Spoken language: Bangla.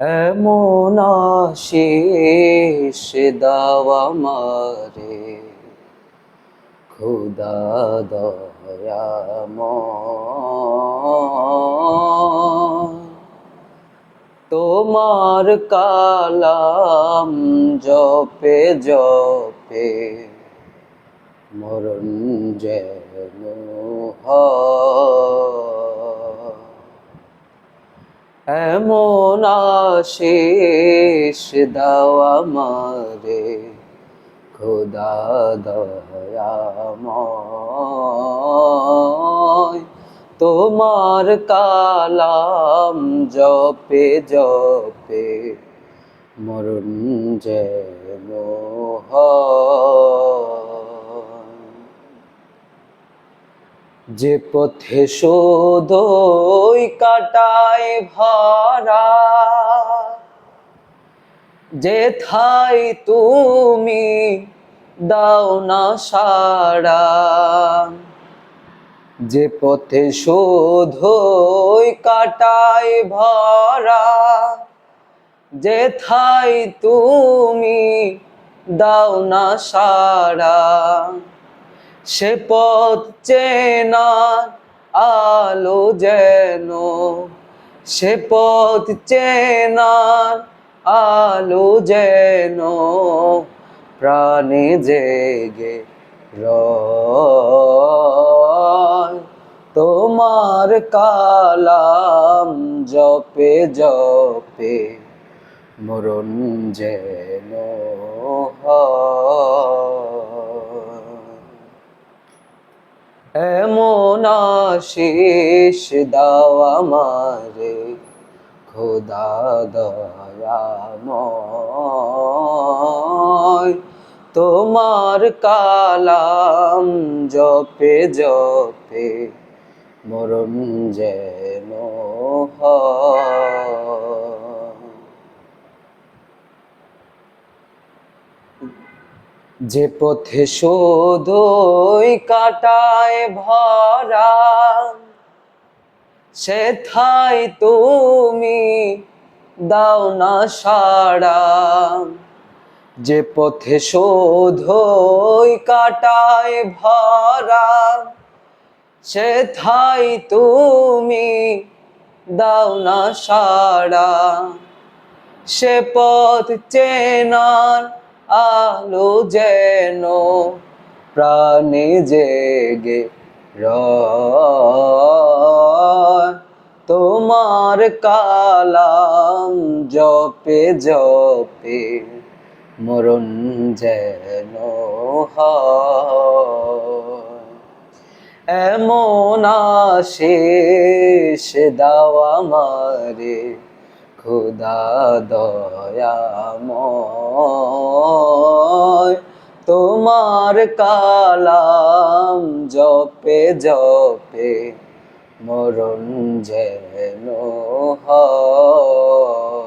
এমন আশিস দাওয়া মারে খুদা দয়াময় তোমার কালাম জপে জপে মরণ যেন হয়। এমন আশিস দাও খোদা দয়াময় তোমার কালাম জপে জপে মরণ যেন হয়। যে পথে শোধই কাটায় ভরা, যে থাই তুমি দাও না সাড়া যে পথে শোধই কাটায় ভরা, যে থাই তুমি দাও না সাড়া সে পথ চেনার আলো যেন, সে পথ চেনার আলো যেন, প্রাণে জেগে তোমার কালাম জপে জপে মরণ যেন হয়। এমন আশিস দাও আমারে খোদা দয়াময়। তোমার কালাম জপে জপে মরম যেন যে পথে শোধই কাটায় ভরা সে থাই তুমি দাও না সাড়া। যে পথে শোধই কাটায় ভরা সে থাই তুমি দাও না সাড়া। সে পথ চেনার আলো যেন প্রাণে জেগে রয়। তোমার কালাম জপে জপে মরণ যেন এমন আশিস দাওয়া আমারে খুদা দয়াময় তোমার কালাম জপে জপে মরণ যেন হয়।